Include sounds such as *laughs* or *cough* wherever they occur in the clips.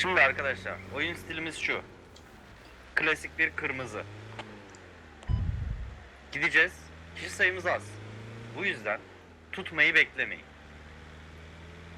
Şimdi arkadaşlar oyun stilimiz şu. Klasik bir kırmızı. Gideceğiz. Kişi sayımız az. Bu yüzden tutmayı beklemeyin.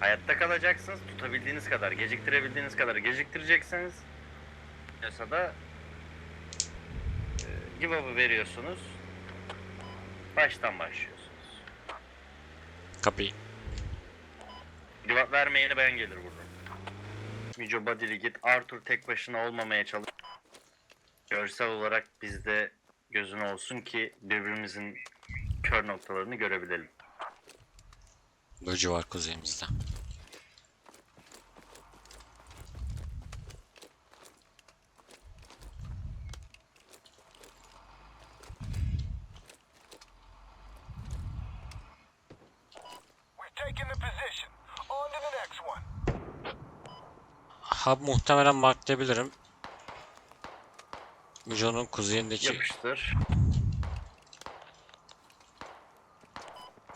Hayatta kalacaksınız. Tutabildiğiniz kadar, geciktirebildiğiniz kadar geciktireceksiniz. Yasa da e, give up'ı veriyorsunuz. Baştan başlıyorsunuz. Kapıyı. Give up vermeyeni ben gelir burada. Mijo Body'li git. Arthur tek başına olmamaya çalış. Görsel olarak bizde gözün olsun ki birbirimizin kör noktalarını görebilelim. Böcü var kuzeyimizde. We're taking the position. On to the next one. Hub muhtemelen marklayabilirim. Müjo'nun kuzeyindeki Yapıştır.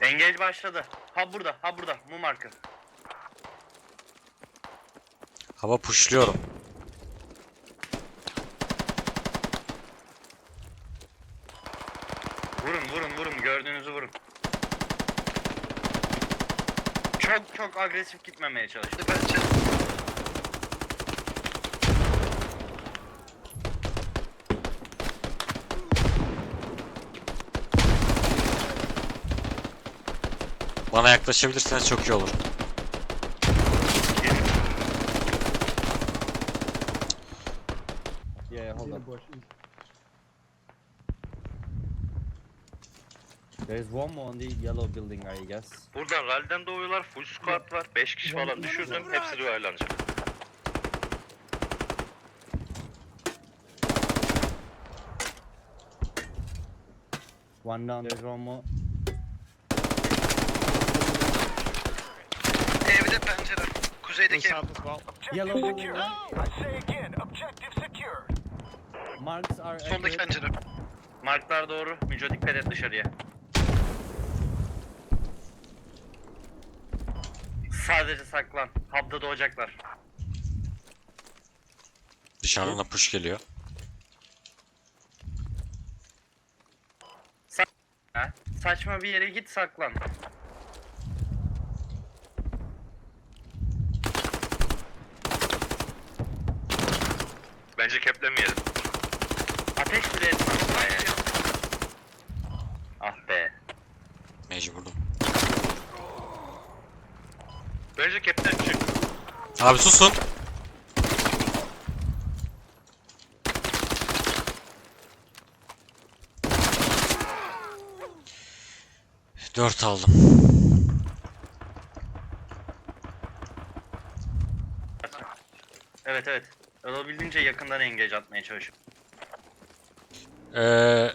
Engage başladı. Ha burada, ha burada. Mu markı. hava pushluyorum. Vurun, vurun, vurun. Gördüğünüzü vurun. Çok çok agresif gitmemeye çalıştı. Bence Bana yaklaşabilirseniz çok iyi olur. Yeah, hold on. There's one more on the yellow building, I guess. Buradan rally'den doğuyorlar. Full squad var. 5 kişi falan düşürdüm. Hepsi duvarlanacak. One down, there's one more. Evde pencere. Kuzeydeki ev. Yellow secure. I say again, objective secure. Marks are Sondaki accurate. pencere. Marklar doğru. Mijo dikkat et dışarıya. Sadece saklan. Hub'da doğacaklar. Dışarıdan da push geliyor. Ha? Saçma bir yere git saklan. Abi susun. Dört aldım. Evet evet. Olabildiğince yakından engage atmaya çalışıyorum. Ee,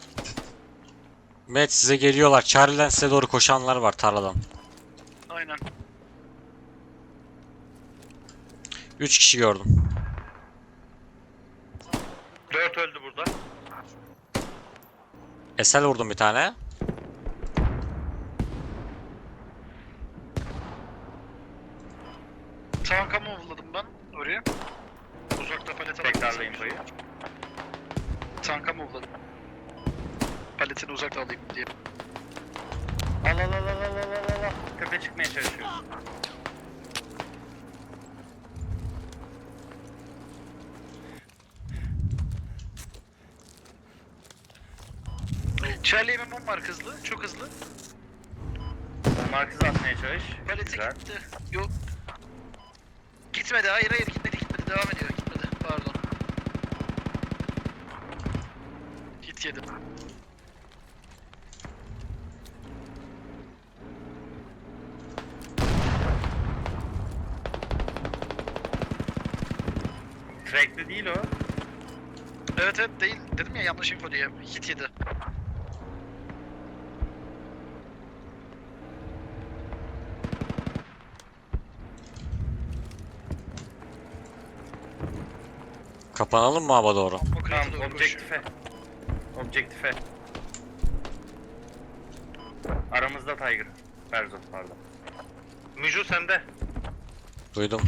Matt size geliyorlar. Charlie'den size doğru koşanlar var tarladan. 3 kişi gördüm. 4 öldü burada. Esel vurdum bir tane. Tanka mı ovladım ben oraya? Uzakta palete Tekrarlayın burayı. Tanka mı ovladım? Paletini uzakta alayım diye. Al al al al al al al al. Tepe çıkmaya çalışıyorum. Çalışıyor. Charlie MM'm var hızlı. Çok hızlı. Markız atmaya çalış. Güzel. gitti. Yok. Gitmedi. Hayır hayır gitmedi gitmedi. Devam ediyor. Gitmedi. Pardon. Hit yedim. Track'li değil o. Evet evet değil. Dedim ya yanlış info diye. Hit yedi. Kapanalım mı hava doğru? Tamam objektife. Objektife. Aramızda Tiger. Berzot pardon. Müjü sende. Duydum.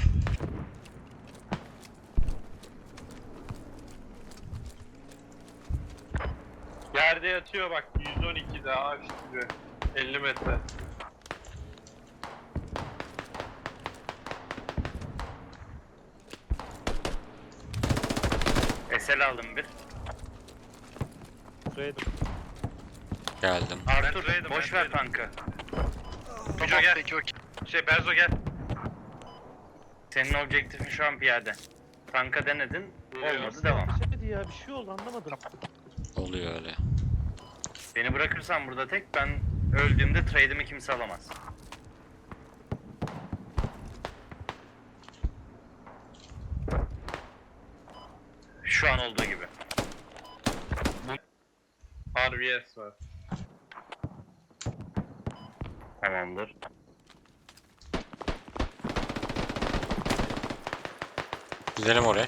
Yerde yatıyor bak 112 daha ağaç gibi. 50 metre. SL aldım bir. Geldim. Artur trade'im, boş ben ver tankı. Müco gel. Şey Berzo gel. Senin objektifin şu an piyade. Tanka denedin. Olmadı devam. ya bir şey oldu anlamadım. Oluyor öyle. Beni bırakırsan burada tek ben öldüğümde trade'imi kimse alamaz. Şu an olduğu gibi. RBS var. Tamamdır. Gidelim oraya.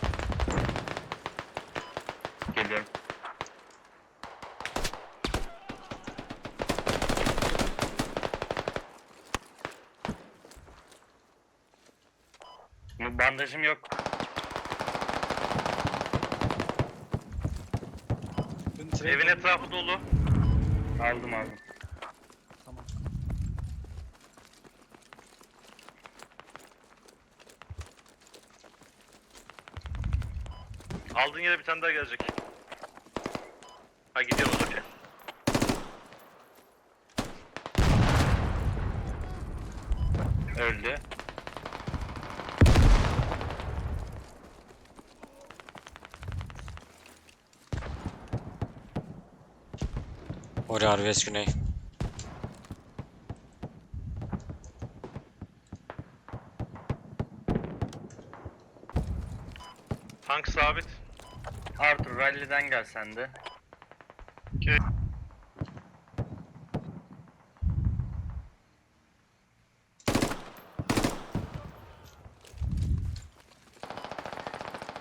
Geliyorum. Bandajım yok. Evin etrafı dolu. Aldım aldım. Aldığın yere bir tane daha gelecek. Ha gidiyoruz okey. Öldü. Oraya Arves Güney. Tank sabit. Arthur rally'den gel sen de.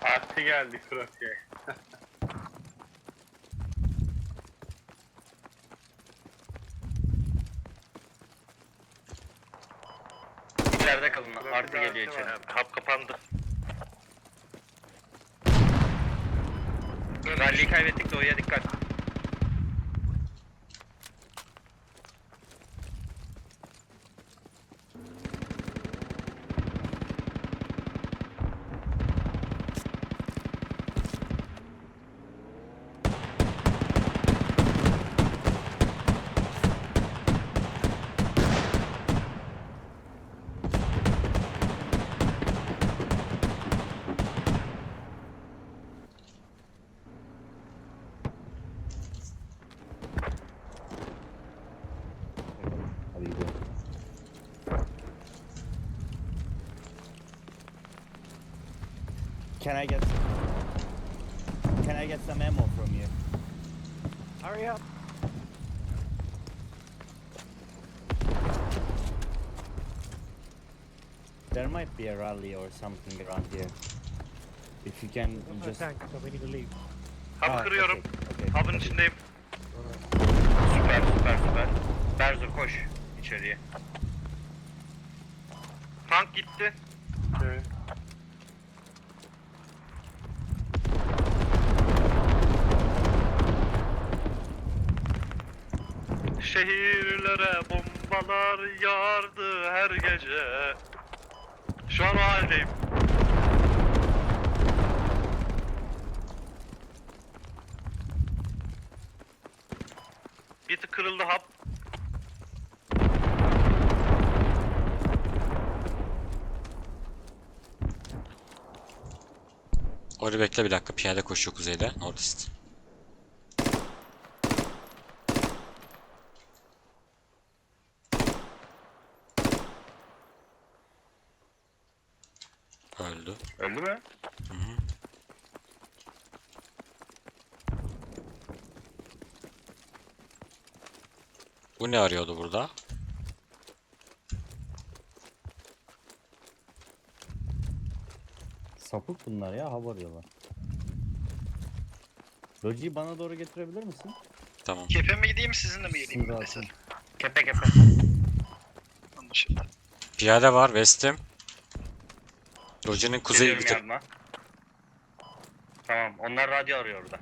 Parti geldi Kroki'ye. İçeride *laughs* kalın. Artı geliyor içeri. Hap kapandı. Rally'yi kaybettik doğuya dikkat. Hadi gidelim. Can I get Can I get some ammo from you? Hurry up. There might be a rally or something around here. If you can just tank, so we need to leave. Hap Ah, kırıyorum. okay, okay. Hapın içindeyim. Süper süper süper. Berzo koş içeriye. Tank gitti. Şehirlere bombalar yağardı her gece. Şu an o haldeyim. Bir tık kırıldı hap. Orada bekle bir dakika. Piyade koşuyor kuzeyde. Nordist. Öldü. Öldü mü? Hı hı. Bu ne arıyordu burada? Sapık bunlar ya hava arıyorlar. Loji'yi bana doğru getirebilir misin? Tamam. Kepe mi gideyim sizinle mi geleyim? Şimdi Mesela. atın. Kepe kepe. *laughs* Anlaşıldı. Piyade var. West'im. Roger'ın kuzeyi Geliyorum tık. yardıma. Tamam onlar radyo arıyor orada.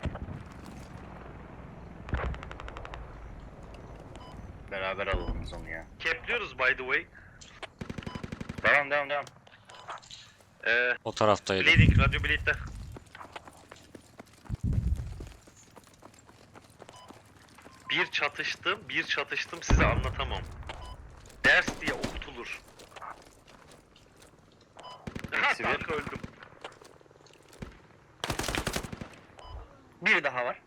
Beraber alalım biz onu ya. Kepliyoruz by the way. Devam devam devam. Ee, O taraftaydı. bleeding, radyo bleed'de. Bir çatıştım, bir çatıştım size anlatamam. Ders diye okutulur. Ha Eksi bir. tank öldüm. Bir daha var.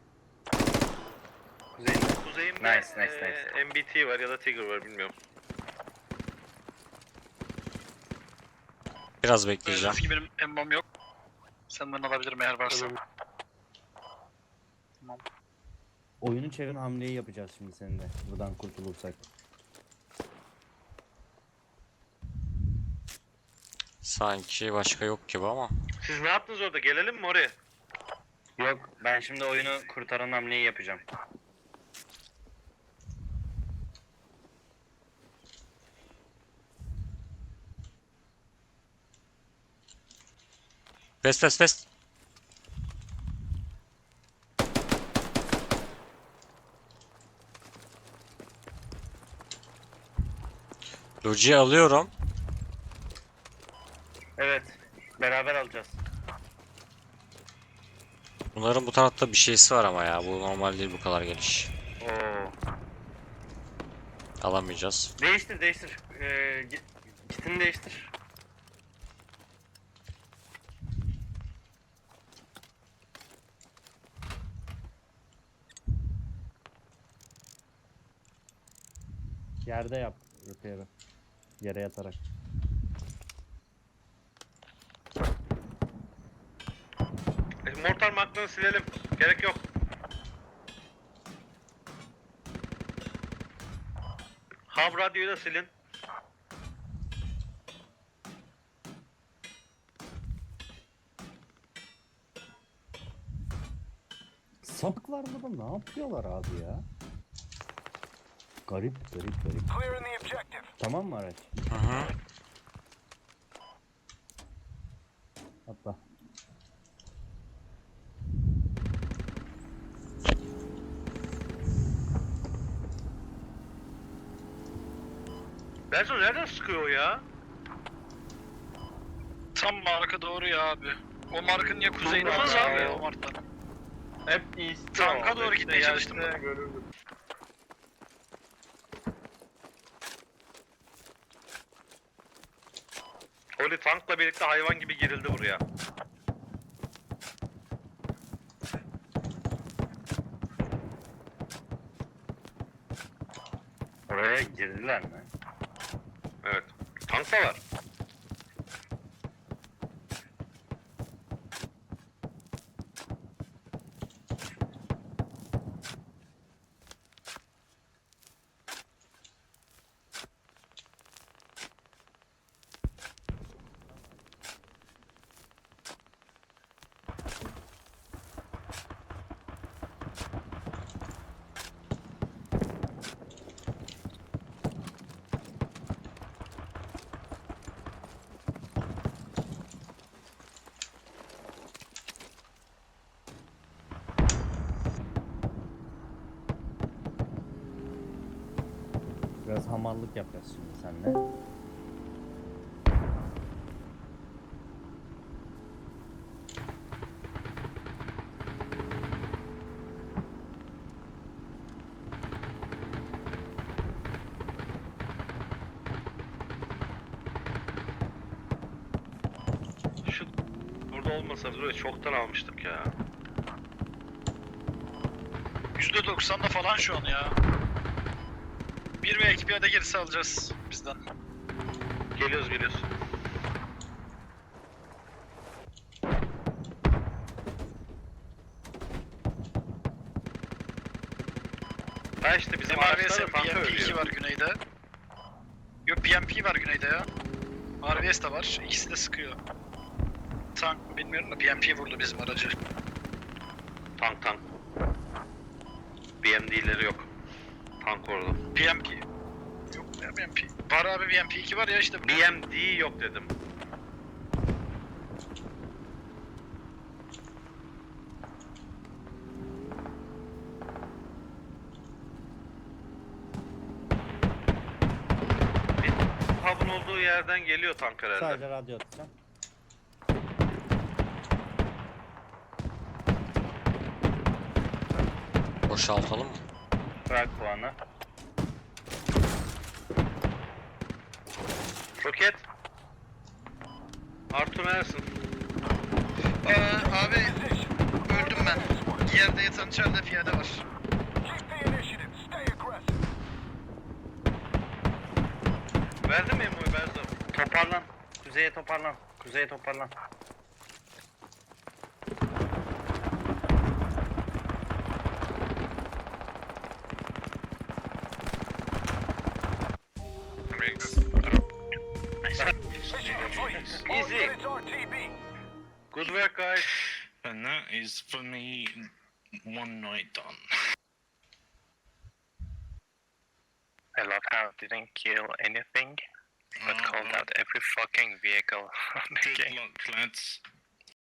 Kuzeyinde. Kuzeyimde Nice, nice, eee, MBT var ya da Tiger var bilmiyorum. Biraz bekleyeceğim. Gibi benim emmom yok. Senden alabilirim eğer varsa. Oyunu çevirin hamleyi yapacağız şimdi seninle. Buradan kurtulursak. Sanki başka yok gibi ama. Siz ne yaptınız orada? Gelelim mi oraya? Yok ben şimdi oyunu kurtaran hamleyi yapacağım. West west west. Luci'yi alıyorum. Evet. Beraber alacağız. Bunların bu tarafta bir şeysi var ama ya. Bu normal değil bu kadar geniş. Oo. Alamayacağız. Değiştir değiştir. Ee, gi- kitini değiştir. Yerde yap repair'ı. Yere yatarak. E, Mortar maklını silelim. Gerek yok. Hub radyoyu da silin. Sapıklar burada ne yapıyorlar abi ya? Garip garip garip. Clearing the objective. Tamam mı araç? Hı hı. Atla. Berzo nereden sıkıyor o ya? Tam marka doğru ya abi. O markın ya kuzeyinde Olmaz abi abi. o marktan. Hep east. Tanka doğru gitmeye çalıştım ben. Oli tankla birlikte hayvan gibi girildi buraya. Oraya girdiler mi? Evet. Tank da var. Biraz hamallık yapacağız şimdi seninle. Şu burada olmasa biz böyle çoktan almıştık ya. %90'da falan şu an ya. Bir ve iki piyade gerisi alacağız bizden. Geliyoruz geliyoruz. Ha işte bizim MRVS araçlar da tanka PMP2 ölüyor. var güneyde. Yok PMP var güneyde ya. RVS de var. İkisi de sıkıyor. Tank mı bilmiyorum da PMP vurdu bizim aracı. Tank tank. BMD'leri yok kanka orada. PMP. Yok ya BMP. Var abi BMP 2 var ya işte. BMD yok dedim. Hub'ın olduğu yerden geliyor tank herhalde. Sadece radyo atacağım. Boşaltalım mı? Bırak puanı. Roket. Artur neresin? Aa, abi öldüm ben. Yerde yatan içeride piyade var. Verdin mi Emo'yu Berzam? Toparlan. Kuzeye toparlan. Kuzeye toparlan. Good work guys. And that is for me one night done. I love how it didn't kill anything, but Uh, called well, out every fucking vehicle *laughs* on the Good game. luck, lads.